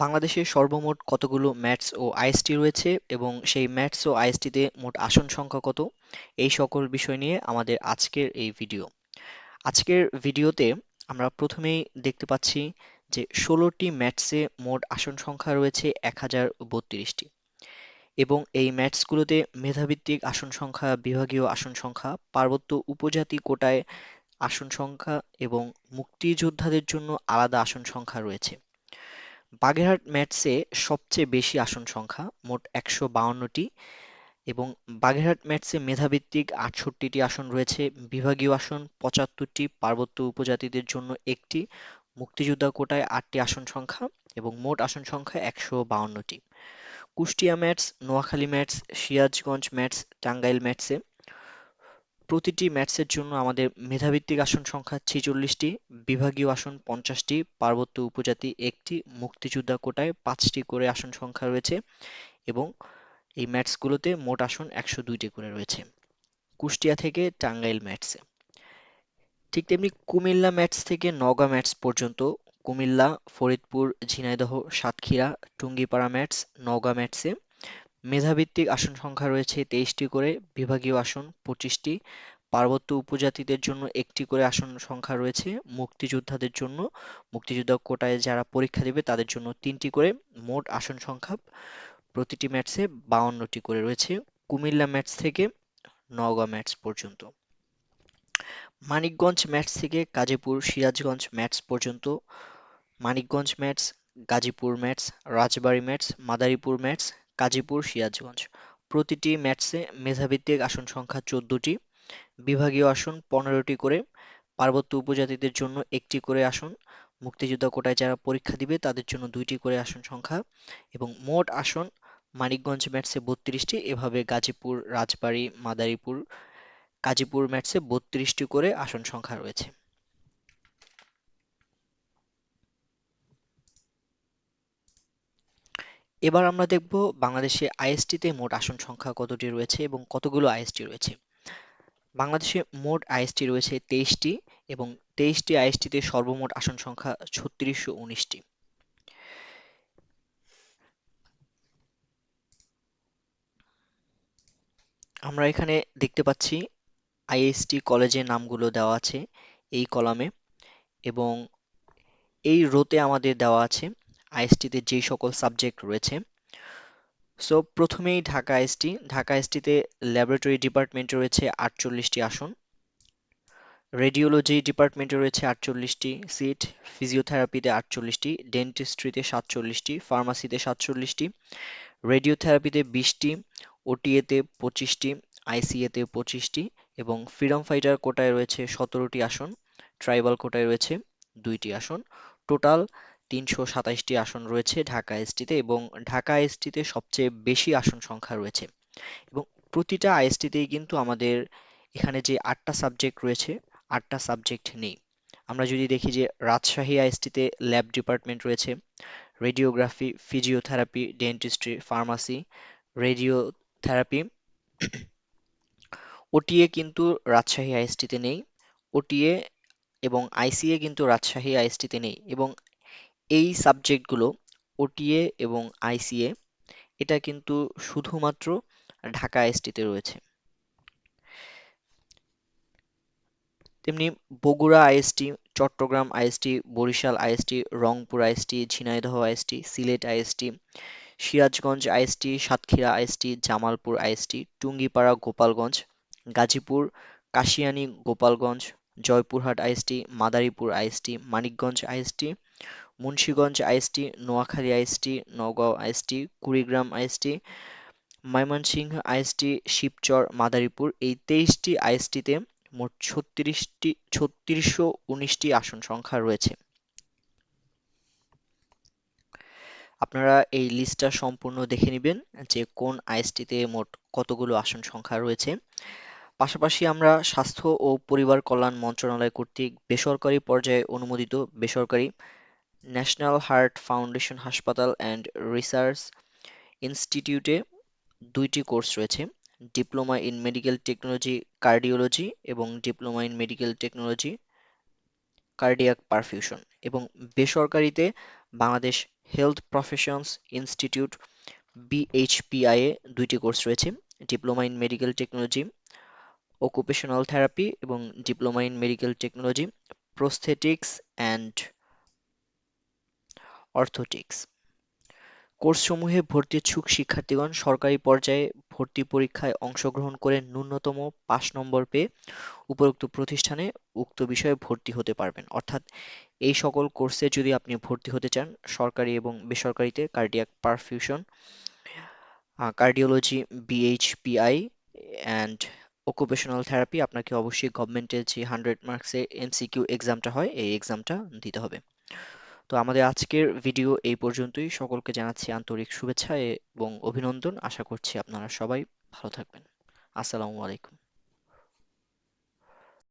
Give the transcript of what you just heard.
বাংলাদেশে সর্বমোট কতগুলো ম্যাটস ও আইএসটি রয়েছে এবং সেই ম্যাটস ও আইএসটিতে মোট আসন সংখ্যা কত? এই সকল বিষয় নিয়ে আমাদের আজকের এই ভিডিও। আজকের ভিডিওতে আমরা প্রথমেই দেখতে পাচ্ছি যে ষোলোটি ম্যাটসে মোট আসন সংখ্যা রয়েছে এক হাজার বত্রিশটি এবং এই ম্যাটসগুলোতে মেধাভিত্তিক আসন সংখ্যা, বিভাগীয় আসন সংখ্যা, পার্বত্য উপজাতি কোটায় আসন সংখ্যা এবং মুক্তিযোদ্ধাদের জন্য আলাদা আসন সংখ্যা রয়েছে। বাগেরহাট ম্যাটসে সবচেয়ে বেশি আসন সংখ্যা, মোট একশো বাউন্নটি, এবং বাগেরহাট ম্যাটসে মেধাভিত্তিক আটষট্টিটি আসন রয়েছে, বিভাগীয় আসন পঁচাত্তরটি, পার্বত্য উপজাতিদের জন্য একটি, মুক্তিযোদ্ধা কোটায় আটটি আসন সংখ্যা, এবং মোট আসন সংখ্যা একশো বাউন্নটি। Kushtia MATS Noakhali MATS Sirajganj MATS Tangail ম্যাটসে প্রতিটি ম্যাটসের জন্য আমাদের মেধাভিত্তিক আসন সংখ্যা ছেচল্লিশটি, বিভাগীয় আসন পঞ্চাশটি, পার্বত্য উপজাতি একটি, মুক্তিযোদ্ধা কোটায় পাঁচটি করে আসন সংখ্যা রয়েছে এবং এই ম্যাটসগুলোতে মোট আসন একশো দুইটি করে রয়েছে। কুষ্টিয়া থেকে টাঙ্গাইল ম্যাটসে ঠিক তেমনি কুমিল্লা ম্যাটস থেকে নওগাঁ ম্যাটস পর্যন্ত কুমিল্লা, ফরিদপুর, ঝিনাইদহ, সাতক্ষীরা, টুঙ্গিপাড়া ম্যাটস নওগাঁ ম্যাটসে মেধাভিত্তিক আসন সংখ্যা রয়েছে তেইশটি করে, বিভাগীয় আসন পঁচিশটি, পার্বত্য উপজাতিদের জন্য একটি করে আসন সংখ্যা রয়েছে, মুক্তিযোদ্ধাদের জন্য, মুক্তিযোদ্ধা কোটায় যারা পরীক্ষা দেবে তাদের জন্য তিনটি করে, মোট আসন সংখ্যা প্রতিটি ম্যাটসে বাউন্নটি করে রয়েছে, কুমিল্লা ম্যাটস থেকে নওগাঁ ম্যাটস পর্যন্ত। মানিকগঞ্জ ম্যাটস থেকে গাজীপুর, সিরাজগঞ্জ ম্যাটস পর্যন্ত, Manikganj MATS Gazipur MATS Rajbari MATS Madaripur MATS Gazipur Sirajganj. প্রতিটি ম্যাটসে মেধাভিত্তিক আসন সংখ্যা চোদ্দটি। বিভাগীয় আসন পনেরোটি করে। পার্বত্য উপজাতিদের জন্য একটি করে আসন। মুক্তিযোদ্ধা কোটায় যারা পরীক্ষা দিবে, তাদের জন্য দুইটি করে আসন সংখ্যা। এবং মোট আসন মানিকগঞ্জ ম্যাটসে বত্রিশটি, এভাবে গাজীপুর, রাজবাড়ী, মাদারীপুর গাজীপুর ম্যাটসে বত্রিশটি করে আসন সংখ্যা রয়েছে। এবার আমরা দেখব বাংলাদেশে আইএসটিতে মোট আসন সংখ্যা কতটি রয়েছে এবং কতগুলো আইএসটি রয়েছে। বাংলাদেশে মোট আইএসটি রয়েছে তেইশটি এবং তেইশটি আইএসটিতে সর্বমোট আসন সংখ্যা ছত্রিশশো উনিশটি। আমরা এখানে দেখতে পাচ্ছি আইএসটি কলেজের নামগুলো দেওয়া আছে এই কলামে এবং এই রোতে আমাদের দেওয়া আছে আইএসটিতে যেই সকল সাবজেক্ট রয়েছে সো প্রথমেই ঢাকা আইএসটি ঢাকা আইএসটিতে ল্যাবরেটরি ডিপার্টমেন্টে রয়েছে আটচল্লিশটি আসন রেডিওলজি ডিপার্টমেন্টে রয়েছে আটচল্লিশটি সিট ফিজিওথেরাপিতে আটচল্লিশটি ডেন্টিস্ট্রিতে সাতচল্লিশটি ফার্মাসিতে সাতচল্লিশটি রেডিওথেরাপিতে বিশটি ওটিএতে পঁচিশটি আইসিএতে পঁচিশটি এবং ফ্রিডম ফাইটার কোটায় রয়েছে সতেরোটি আসন ট্রাইবাল কোটায় রয়েছে দুইটি আসন। টোটাল তিনশো সাতাইশটি আসন রয়েছে ঢাকা এসটিতে এবং ঢাকা এসটিতে সবচেয়ে বেশি আসন সংখ্যা রয়েছে। এবং প্রতিটা আইএসটিতেই কিন্তু আমাদের এখানে যে আটটা সাবজেক্ট রয়েছে, আটটা সাবজেক্ট নেই। আমরা যদি দেখি যে রাজশাহী আইএসটিতে ল্যাব ডিপার্টমেন্ট রয়েছে, radiography, physiotherapy, dentistry, pharmacy, radiotherapy, OTA কিন্তু রাজশাহী আইএসটিতে নেই, ওটিএ এবং আইসিএ কিন্তু রাজশাহী আইএসটিতে নেই এবং এই সাবজেক্টগুলো ওটিএ এবং আইসিএ এটা কিন্তু শুধুমাত্র ঢাকা আইএসটিতে রয়েছে তেমনি Bogura IST Chattogram IST Barishal IST Rangpur IST Jhenaidah IST Sylhet IST Sirajganj IST Satkhira IST Jamalpur IST Tungipara Gopalganj Gazipur Kashiani Gopalganj Joypurhat IST Madaripur IST Manikganj IST Munshiganj IST, Noakhali IST Naogaon IST, Kurigram IST, Mymensingh IST, Shibchar, Madaripur এই তেইশটি আইএসটিতে মোট ছত্রিশটি, ছত্রিশশো উনিশটি আসন সংখ্যা রয়েছে। আপনারা এই লিস্টটা সম্পূর্ণ দেখে নেবেন যে কোন আইএসটিতে মোট কতগুলো আসন সংখ্যা রয়েছে। পাশাপাশি আমরা স্বাস্থ্য ও পরিবার কল্যাণ মন্ত্রণালয় কর্তৃক বেসরকারি পর্যায়ে অনুমোদিত বেসরকারি ন্যাশনাল হার্ট ফাউন্ডেশন হাসপাতাল অ্যান্ড রিসার্চ ইনস্টিটিউটে দুইটি কোর্স রয়েছে, diploma in medical technology, cardiology এবং diploma in medical technology, cardiac perfusion এবং বেসরকারিতে Bangladesh health professions institute BHPI এ দুইটি কোর্স রয়েছে, diploma in medical technology occupational therapy এবং diploma in medical technology prosthetics and orthotics. কোর্সসমূহে ভর্তি ইচ্ছুক শিক্ষার্থীগণ সরকারি পর্যায়ে ভর্তি পরীক্ষায় অংশগ্রহণ করে ন্যূনতম পাশ নম্বর পেয়ে উপরোক্ত প্রতিষ্ঠানে উক্ত বিষয়ে ভর্তি হতে পারবেন। অর্থাৎ এই সকল কোর্সে যদি আপনি ভর্তি হতে চান, সরকারি এবং বেসরকারিতে cardiac perfusion cardiology BHPI and occupational therapy আপনাকে অবশ্যই গভর্নমেন্টের যে হান্ড্রেড মার্কসের এমসিকিউ এক্সামটা হয়, এই এক্সামটা দিতে হবে। তো আমাদের আজকের ভিডিও এই পর্যন্তই। সকলকে জানাচ্ছি আন্তরিক শুভেচ্ছা এবং অভিনন্দন। আশা করছি আপনারা সবাই ভালো থাকবেন। আসসালামু আলাইকুম।